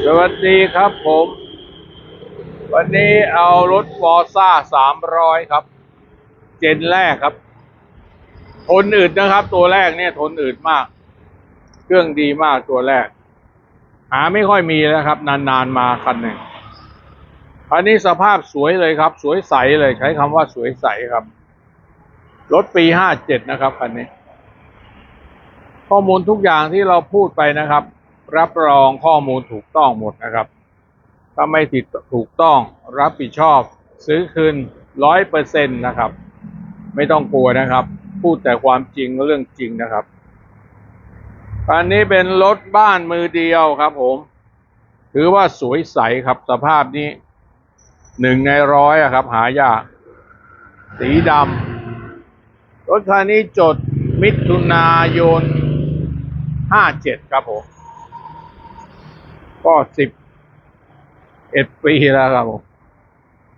สวัสดีครับผม วันนี้เอารถฟอร์ซ่าสามร้อยครับ เจนแรกครับ ทนอืดนะครับ ตัวแรกเนี่ยทนอืดมาก เครื่องดีมากตัวแรก หาไม่ค่อยมีแล้วครับ นานๆมาคันหนึ่งอันนี้สภาพสวยเลยครับ สวยใสเลยใช้คำว่าสวยใสครับ รถปีห้าเจ็ดนะครับคันนี้ ข้อมูลทุกอย่างที่เราพูดไปนะครับ รับรองข้อมูลถูกต้องหมดนะครับ ถ้าไม่ติดถูกต้องรับผิดชอบ ซื้อคืนร้อยเปอร์เซ็นต์นะครับ ไม่ต้องกลัวนะครับ พูดแต่ความจริงเรื่องจริงนะครับอันนี้เป็นรถบ้านมือเดียวครับผม ถือว่าสวยใสครับสภาพนี้หนึ่งในร้อยครับ หายาก สีดำรถคันนี้จดมิถุนายนห้าเจ็ดครับผม ก็สิบเอ็ดปีแล้วครับผม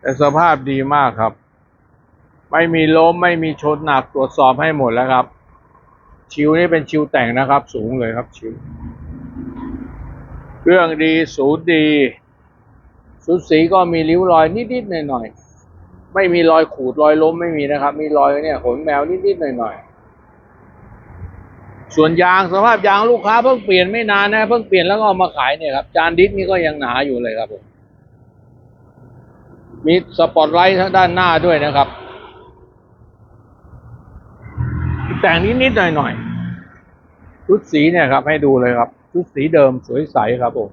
แต่สภาพดีมากครับ ไม่มีล้มไม่มีชนหนักตรวจสอบให้หมดแล้วครับ ชิวนี่เป็นชิวแต่งนะครับ สูงเลยครับชิวเครื่องดีศูนย์ดีสุดสีก็มีริ้วรอยนิดๆหน่อยๆไม่มีรอยขูดรอยล้มไม่มีนะครับ มีรอยเนี่ยขนแมวนิดๆหน่อยๆ ส่วนยางสภาพยางลูกค้าเพิ่งเปลี่ยนไม่นานนะ เพิ่งเปลี่ยนแล้วก็เอามาขายเนี่ยครับ จานดิสนี่ก็ยังหนาอยู่เลยครับผมมีสปอตไลท์ทางด้านหน้าด้วยนะครับ แต่งนิดๆหน่อยๆชุดสีเนี่ยครับ ให้ดูเลยครับ ชุดสีเดิมสวยใสครับผม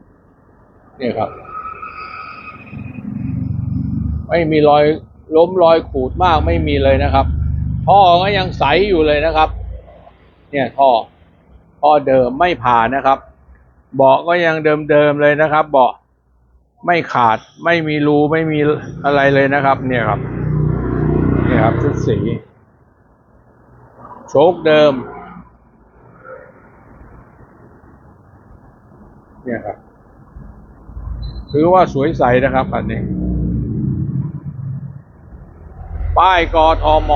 เนี่ยครับ ไม่มีรอยล้มรอยขูดมากไม่มีเลยนะครับท่อก็ยังใสอยู่เลยนะครับ เนี่ยท่อท่อเดิมไม่ผ่านนะครับ เบาะก็ยังเดิมๆเลยนะครับ เบาะไม่ขาดไม่มีรูไม่มีอะไรเลยนะครับ เนี่ยครับเนี่ยครับชุดสีโชคเดิม เนี่ยครับถือว่าสวยใสนะครับอันนี้ ป้ายกทม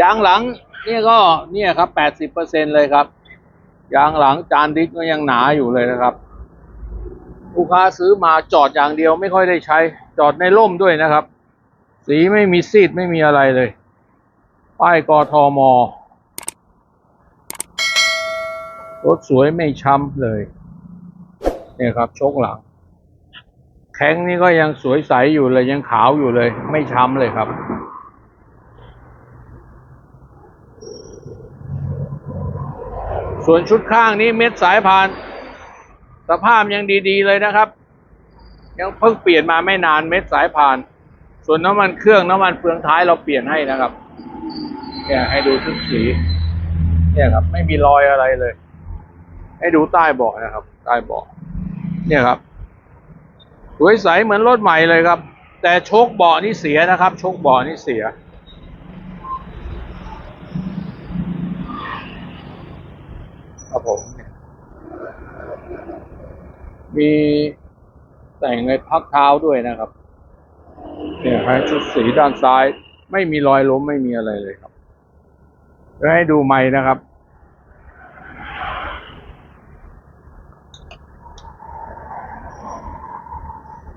ยางหลังเนี่ยก็เนี่ยครับแปดสิบเปอร์เซ็นเลยครับ ยางหลังจานดิสก็ยังหนาอยู่เลยนะครับ ลูกค้าซื้อมาจอดอย่างเดียวไม่ค่อยได้ใช้ จอดในร่มด้วยนะครับ สีไม่มีซีดไม่มีอะไรเลย ป้ายกทมรถสวยไม่ช้ำเลย เนี่ยครับโชคหลัง แข้งนี่ก็ยังสวยใสอยู่เลยยังขาวอยู่เลย ไม่ช้ำเลยครับ ส่วนชุดข้างนี้เม็ดสายพาน สภาพยังดีๆเลยนะครับ ยังเพิ่งเปลี่ยนมาไม่นานเม็ดสายพาน ส่วนน้ำมันเครื่องน้ำมันเฟืองท้ายเราเปลี่ยนให้นะครับเนี่ยให้ดูชุดสี เนี่ยครับ ไม่มีรอยอะไรเลย ให้ดูใต้เบาะนะครับ ใต้เบาะเนี่ยครับสวยใสเหมือนรถใหม่เลยครับ แต่โชคเบาะนี่เสียนะครับ โชคเบาะนี่เสีย ครับผมเนี่ย มีแต่งในพักเท้าด้วยนะครับ เนี่ยให้ชุดสีด้านซ้าย ไม่มีรอยล้มไม่มีอะไรเลยครับให้ดูไม้นะครับ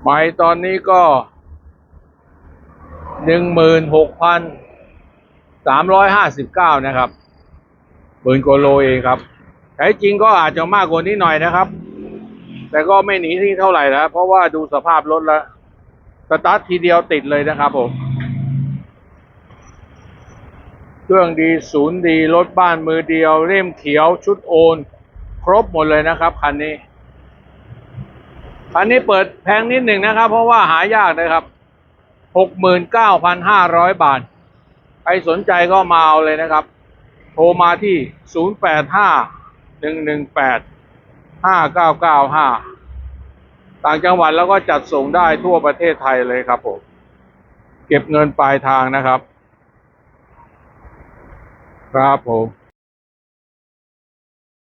ไม้ตอนนี้ก็หนึ่งหมื่นหกพันสามร้อยห้าสิบเก้านะครับหมื่นกว่าโลเองครับใช้จริงก็อาจจะมากกว่านี้หน่อยนะครับ แต่ก็ไม่หนีที่เท่าไหร่แล้วเพราะว่าดูสภาพรถแล้วสตาร์ททีเดียวติดเลยนะครับผม เครื่องดีศูนย์ดีรถบ้านมือเดียวเล่มเขียวชุดโอน ครบหมดเลยนะครับคันนี้คันนี้เปิดแพงนิดหนึ่งนะครับ เพราะว่าหายากนะครับหกหมื่นเก้าพันห้าร้อยบาท ใครสนใจก็มาเอาเลยนะครับ โทรมาที่ศูนย์แปดห้าหนึ่งหนึ่งแปด ห้าเก้าเก้าห้าต่างจังหวัดแล้วก็จัดส่งได้ทั่วประเทศไทยเลยครับผมเก็บเงินปลายทางนะครับ ครับผม